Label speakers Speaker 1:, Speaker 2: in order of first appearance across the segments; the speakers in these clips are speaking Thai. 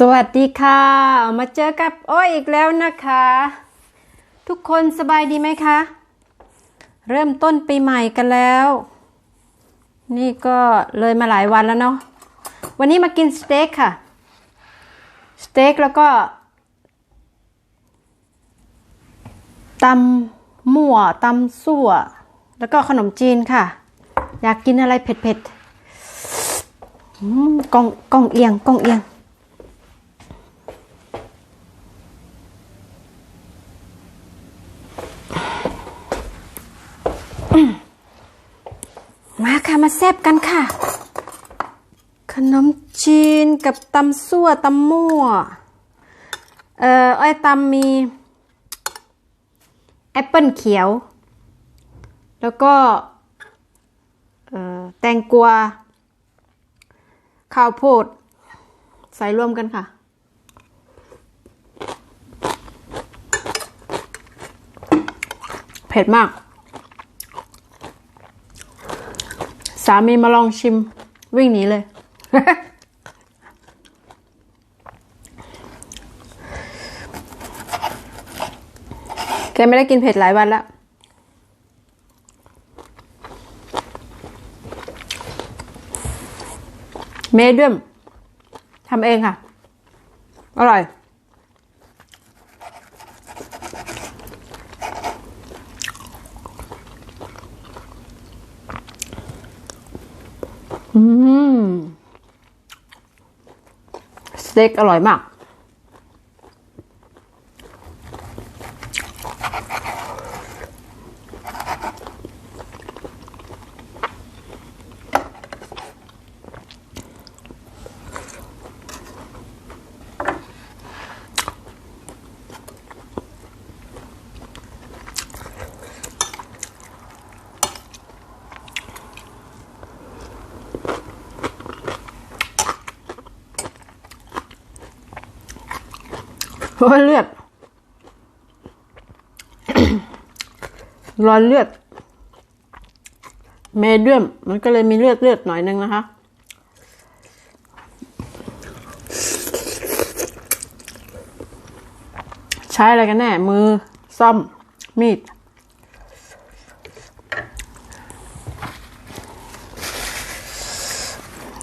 Speaker 1: สวัสดีค่ะมาเจอกับอ้อยอีกแล้วนะคะ ทุกคนสบายดีไหมคะ เริ่มต้นปีใหม่กันแล้ว นี่ก็เลยมาหลายวันแล้วเนาะวันนี้มากินสเต็กค่ะสเต็กแล้วก็ตำมั่วตำสั่ว แล้วก็ขนมจีนค่ะ อยากกินอะไรเผ็ดๆกล้องกล้องเอียงกล้องเอียง มาค่ะมาแซบกันค่ะ ขนมจีนกับตำซั่วตำมั่ว เอ่อ อ้อยตำมี แอปเปิลเขียว แล้วก็ เอ่อ แตงกวาข้าวโพด ใส่รวมกันค่ะเผ็ดมาก สามีมาลองชิม วิ่งหนีเลย แกไม่ได้กินเผ็ดหลายวันแล้วเมเดียมทำเองค่ะ อร่อย อืมสเต็กอร่อยมาก รอนเลือดเมเดียมมันก็เลยมีเลือดเลือดหน่อยนึงนะคะ ใช้อะไรกันแน่ มือซ่อม มีด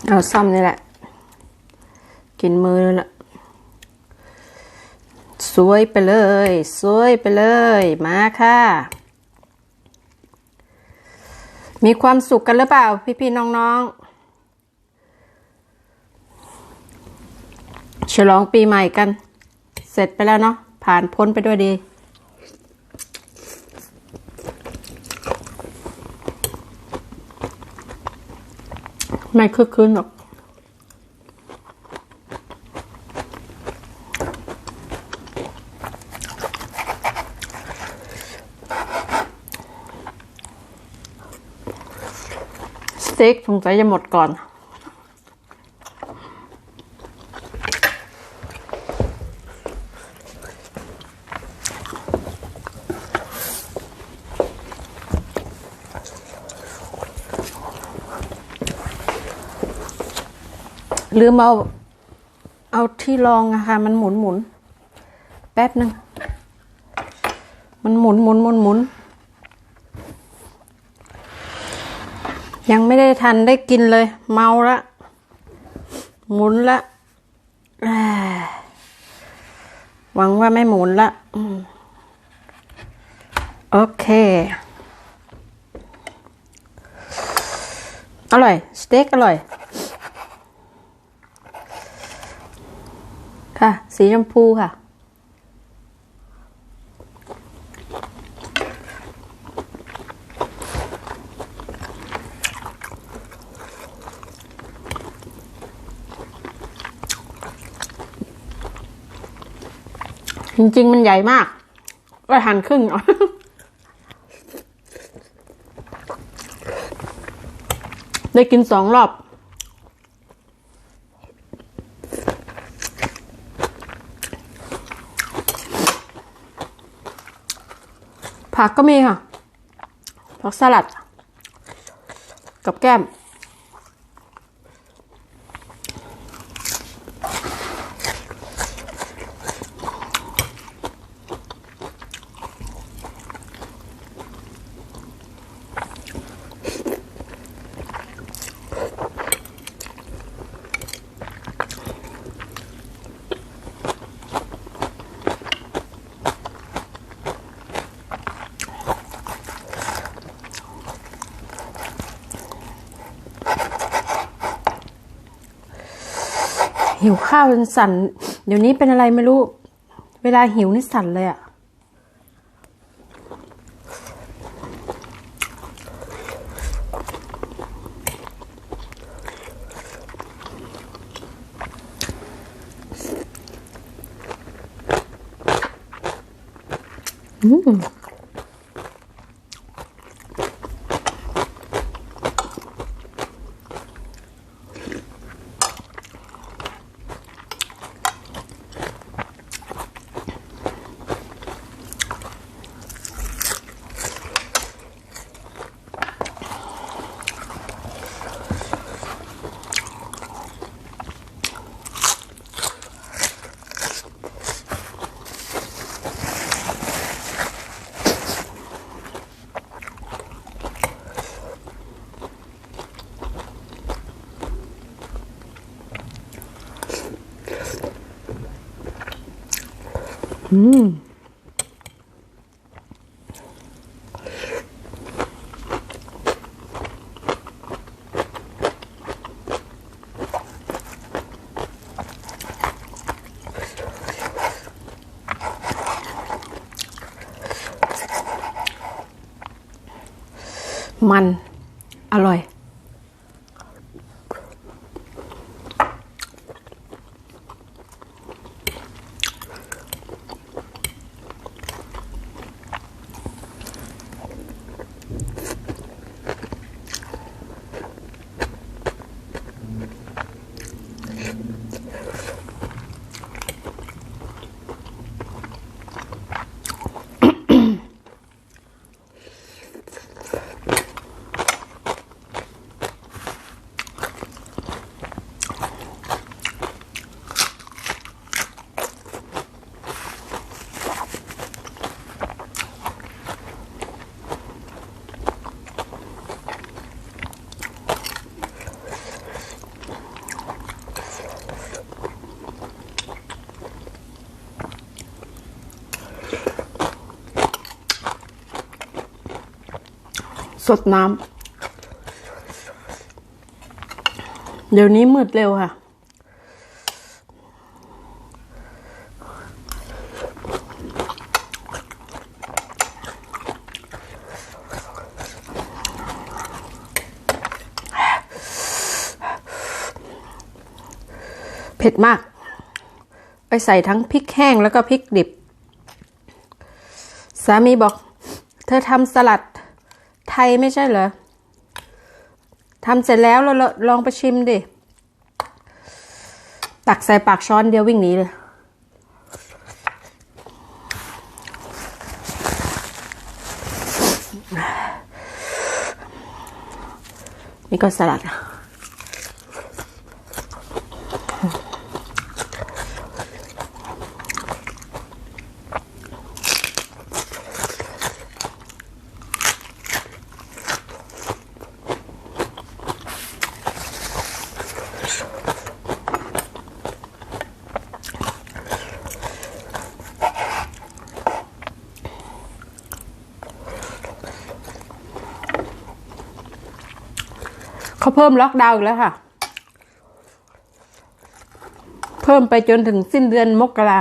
Speaker 1: เอาซ่อมนี่แหละ กินมือละสวยไปเลย สวยไปเลย มาค่ะ มีความสุขกันหรือเปล่า พี่พี่น้องน้องฉลองปีใหม่กัน เสร็จไปแล้วเนาะผ่านพ้นไปด้วยดี ไม่คึกคืนหรอก เต็กสงสัยจะหมดก่อน ลืมเอา เอาที่รองอะค่ะ มันหมุนหมุน แป๊บหนึ่งมันหมุนหมุนหมุนหมุน ยังไม่ได้ทันได้กินเลย เมาละ หมุนละหวังว่าไม่หมุนละโอเค อร่อย สเต็กอร่อย ค่ะ สีชมพูค่ะ ริง ๆ มันใหญ่มากก็หั่นครึ่งเอาได้กินสองรอบ ผักก็มีค่ะ ผักสลัด กับแก้ม ข้าวจนสั่น เดี๋ยวนี้เป็นอะไรไม่รู้ เวลาหิวนี่สั่นเลยอะ มัน อร่อย สดน้ำ เดี๋ยวนี้มืดเร็วค่ะ เผ็ดมาก ไปใส่ทั้งพริกแห้งแล้วก็พริกดิบ สามีบอก เธอทำสลัด ไทยไม่ใช่เหรอทำเสร็จแล้วเราลองไปชิมดิ ตักใส่ปากช้อนเดียววิ่งหนีเลย นี่ก็สลัด เขาเพิ่มล็อกดาวน์อีกแล้วค่ะ เพิ่มไปจนถึงสิ้นเดือนมกรา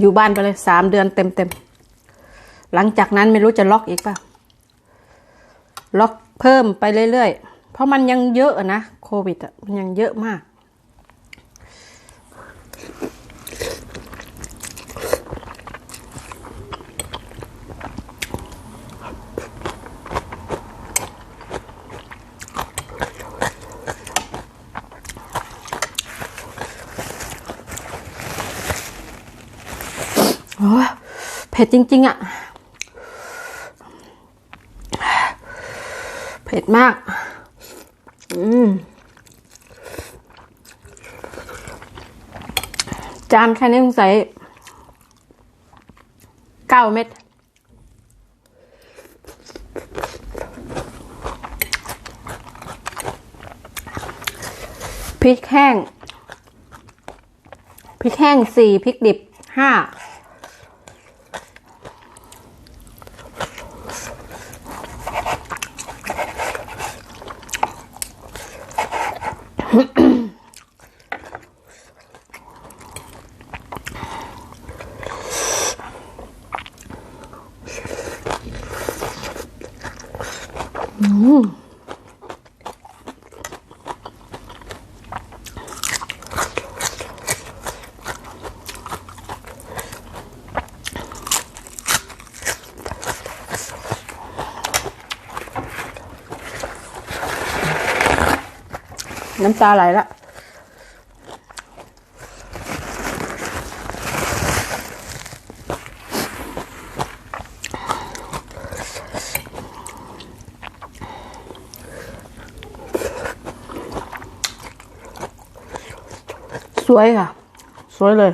Speaker 1: อยู่บ้านไปเลยสามเดือนเต็มๆหลังจากนั้นไม่รู้จะล็อกอีกป่ะ ล็อกเพิ่มไปเรื่อยๆ เพราะมันยังเยอะอะนะโควิดอะ มันยังเยอะมาก เผ็ดจริง ๆอะ เผ็ดมาก อืม จานแค่นี้สงสัยเก้าเม็ดพริกแห้ง พริกแห้งสี่พริกดิบห้า น้ำตาไหลละ สวยค่ะ สวยเลย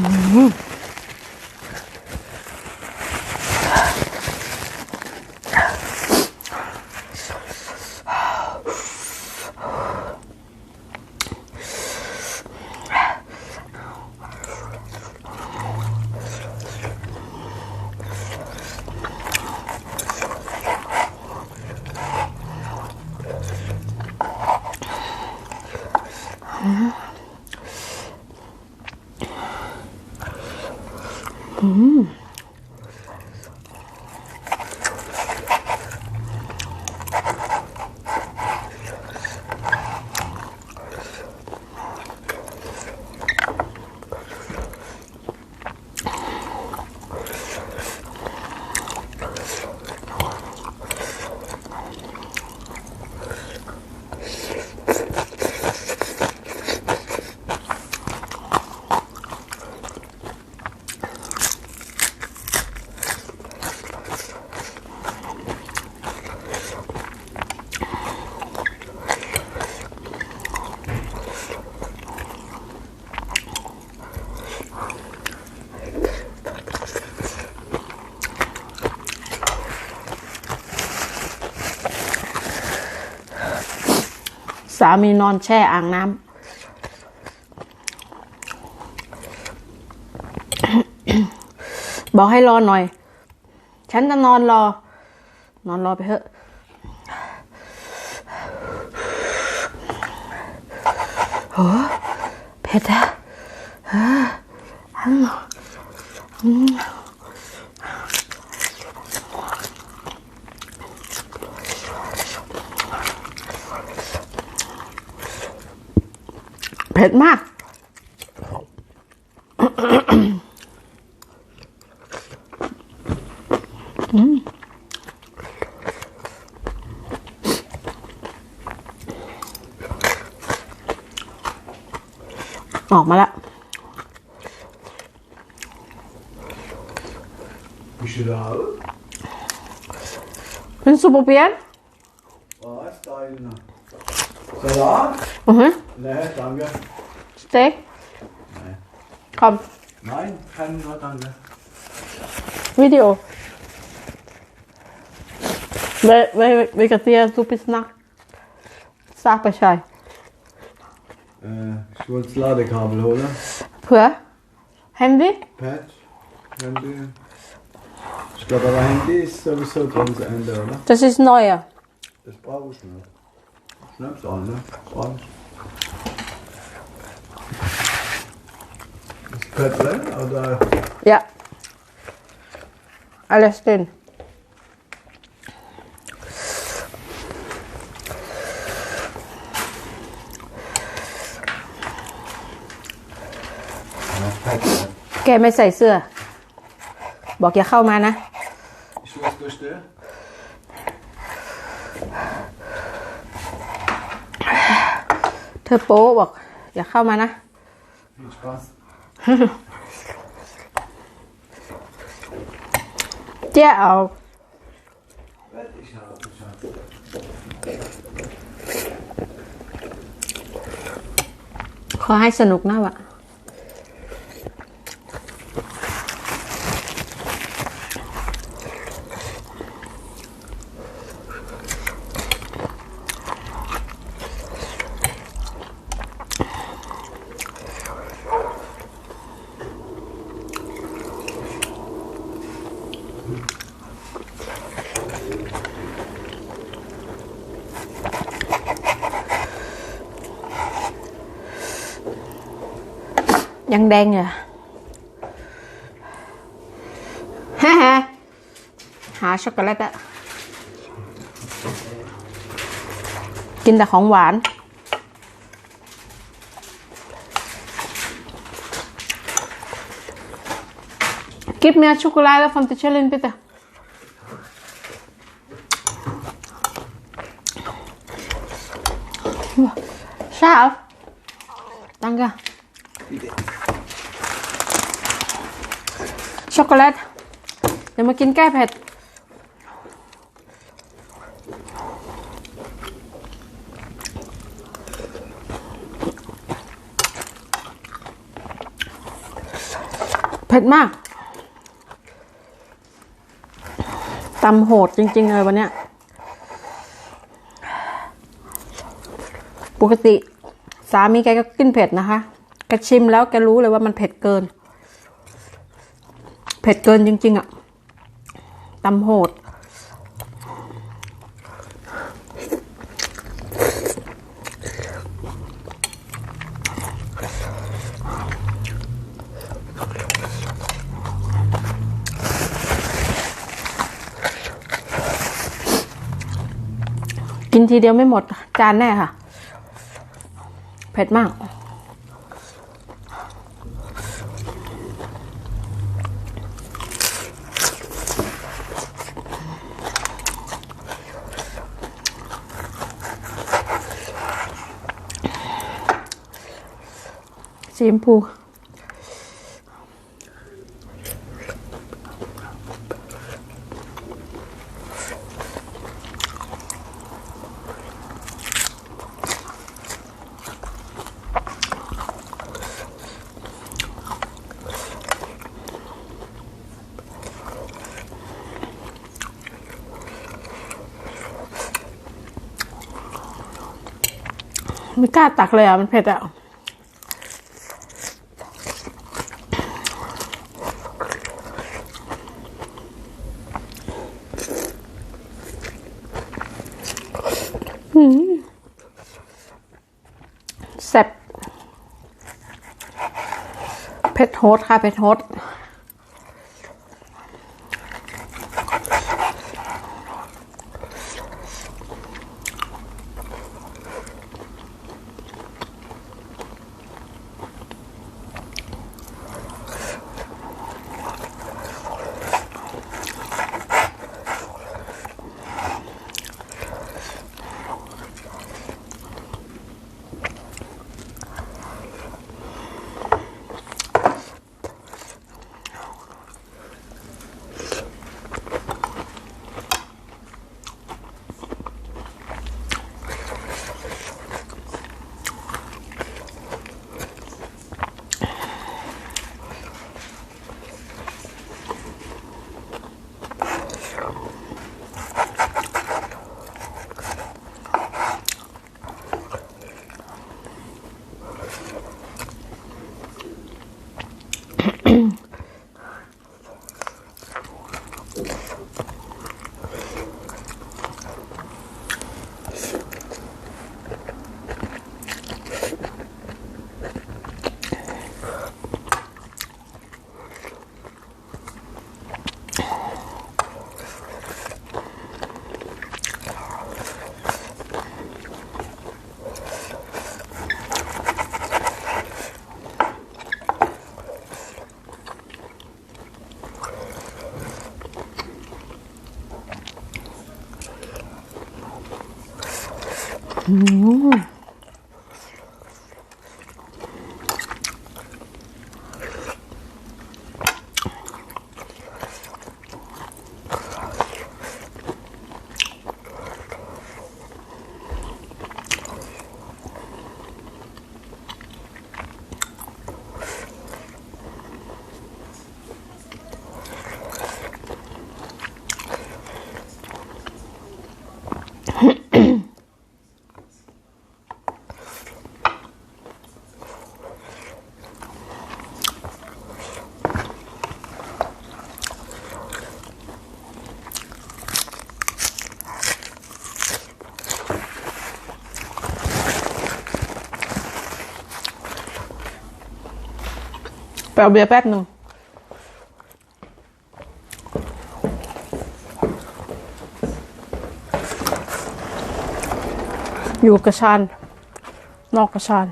Speaker 1: Mm. สามีนอนแช่อ่างน้ำบอกให้รอหน่อย ฉันจะนอนรอ นอนรอไปเถอะโหเผ็ดอะอออันอื ผ็ดมากออกมาละ
Speaker 2: Wie du haben?
Speaker 1: เป็นซูเปอร์เปียน
Speaker 2: Was? Dein Salat?
Speaker 1: อือฮึ
Speaker 2: Nee, danke.
Speaker 1: สเต็กคอ ม
Speaker 2: Nein, kein nur danke.
Speaker 1: วิดีโอเวเวเวกเตียซูปิสนักซากไปใช่
Speaker 2: Äh, ich wollte das Ladekabel holen.
Speaker 1: เผื่อแฮนดี้
Speaker 2: Pad, Handy. Ich glaube, aber Handy ist sowieso dran zu Ende, oder?
Speaker 1: Das ist neuer.
Speaker 2: Das brauche ich nicht. Ich nehm's an, ne? Brauch ich. Ist Pad drin, oder?
Speaker 1: Ja. Alles drin.
Speaker 2: Ja, Pad drin.
Speaker 1: แกไม่ใส่เสื้อ บอกอย่าเข้ามานะ
Speaker 2: Ich muss durch den.
Speaker 1: เธอโป๊บอก อย่าเข้ามานะ
Speaker 2: Viel Spaß.
Speaker 1: เจ๊เอาขอให้สนุกนะวะ ยังแดงอยู่ฮ่าฮ่าหาช็อกโกแลตอะกินแต่ของหวาน Gib mir Schokolade von der Challenge, bitte. Scharf. Danke. ช็อกโกแลต เดี๋ยวมากินแก้เผ็ด เผ็ดมากตำโหดจริง ๆ เลยวันเนี้ย ปกติสามีแกก็กินเผ็ดนะคะ แกชิมแล้วแกรู้เลยว่ามันเผ็ดเกิน เผ็ดเกินจริง ๆอะตำโหด กินทีเดียวไม่หมด จานแน่ค่ะ เผ็ดมาก สีชมพูไม่กล้าตักเลยอะ มันเผ็ดอะ แซ่บ เพชรโฮสค่ะเพชรโฮส Ooh. เอาเบียร์แป๊บหนึ่งอยู่กระชานนอกกระชาน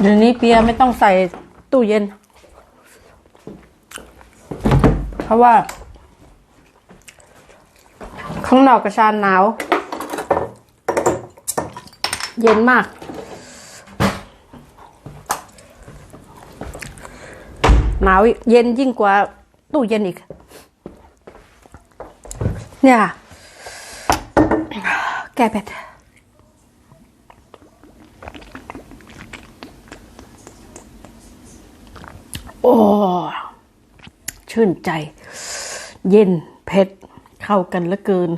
Speaker 1: เดี๋ยวนี้เปียไม่ต้องใส่ตู้เย็น เพราะว่า ข้างนอกกระชานหนาว เย็นมาก หนาวเย็นยิ่งกว่าตู้เย็นอีก เนี่ยแก้เผ็ดโอ้ ชื่นใจ เย็นเผ็ด เข้ากันเหลือเกิน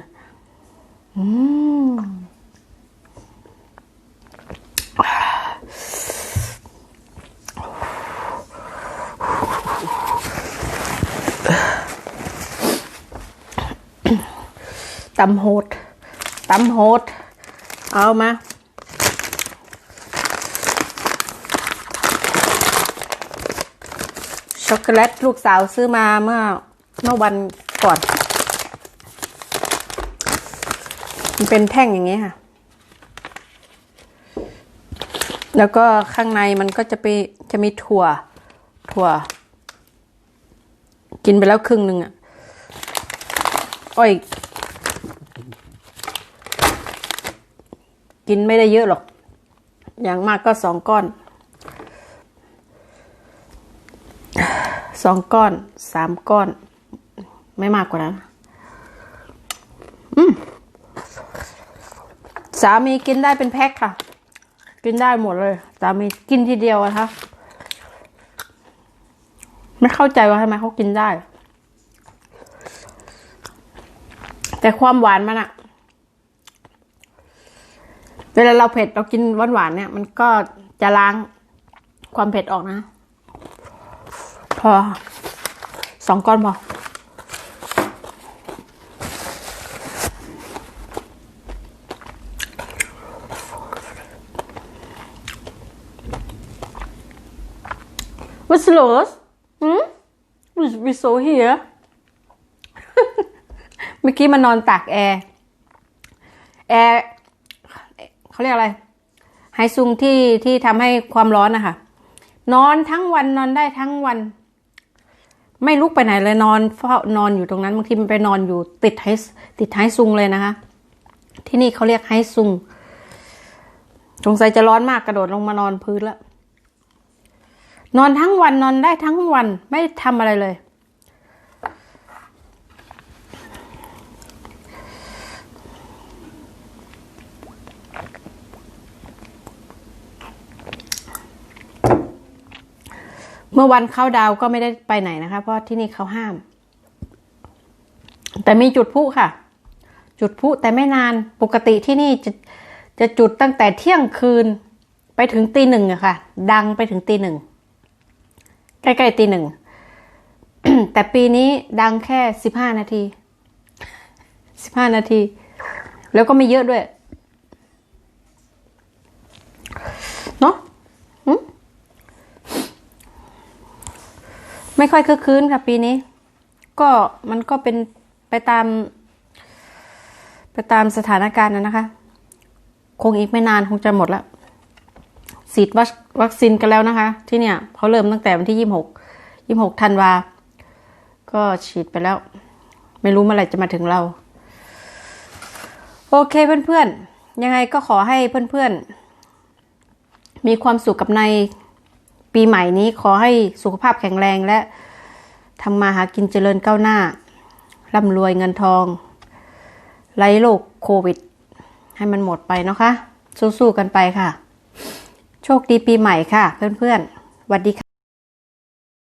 Speaker 1: อืมตำโหดตำโหด เอามา ช็อกโกแลตลูกสาวซื้อมาเมื่อเมื่อวันก่อน มันเป็นแท่งอย่างนี้ค่ะ แล้วก็ข้างในมันก็จะไปจะมีถั่ว ถั่ว กินไปแล้วครึ่งหนึ่งอะอ้อยกินไม่ได้เยอะหรอก อย่างมากก็สองก้อน สองก้อน สามก้อน ไม่มากกว่านั้น อืม สามีกินได้เป็นแพ็คค่ะ กินได้หมดเลย สามีกินทีเดียวอะคะไม่เข้าใจว่าทำไมเขากินได้ แต่ความหวานมันอะเวลาเราเผ็ดเรากินหวานหวานๆเนี่ย มันก็จะล้างความเผ็ดออกนะ พอสองก้อนพอ los? Hmm? We we so here เมื่อกี้มานอนตากแอร์ แอร์เขาเรียกอะไร ไฮซุงที่ที่ทำให้ความร้อนนะคะนอนทั้งวันนอนได้ทั้งวัน ไม่ลุกไปไหนเลยนอนเฝ้านอนอยู่ตรงนั้นบางทีมันไปนอนอยู่ติดไฮติดไฮซุงเลยนะคะ ที่นี่เขาเรียกไฮซุงสงสัยจะร้อนมากกระโดดลงมานอนพื้นแล้ว นอนทั้งวันนอนได้ทั้งวันไม่ทำอะไรเลย เมื่อวันเข้าดาวก็ไม่ได้ไปไหนนะคะ เพราะที่นี่เขาห้าม แต่มีจุดพุค่ะ จุดพุแต่ไม่นานปกติที่นี่จะจะจุดตั้งแต่เที่ยงคืนไปถึงตีหนึ่งอะค่ะ ดังไปถึงตีหนึ่ง ใกล้ๆตีหนึ่ง แต่ปีนี้ดังแค่สิบห้านาทีสิบห้านาที แล้วก็ไม่เยอะด้วย เนาะหึไม่ค่อยคึกคืนค่ะปีนี้ ก็มันก็เป็นไปตาม ไปตามสถานการณ์นะคะ คงอีกไม่นานคงจะหมดแล้ว ฉีดวัควัคซีนกันแล้วนะคะ ที่เนี่ยเขาเริ่มตั้งแต่วันที่ยี่หกยี่หกธันวา ก็ฉีดไปแล้ว ไม่รู้เมื่อไหร่จะมาถึงเรา โอเคเพื่อนๆ ยังไงก็ขอให้เพื่อนๆ มีความสุขกับในปีใหม่นี้ขอให้สุขภาพแข็งแรงและทำมาหากินเจริญก้าวหน้าร่ำรวยเงินทองไร้โรคโควิด ให้มันหมดไปนะคะ สู้ๆกันไปค่ะ โชคดีปีใหม่ค่ะ เพื่อนๆสวัสดีค่ะ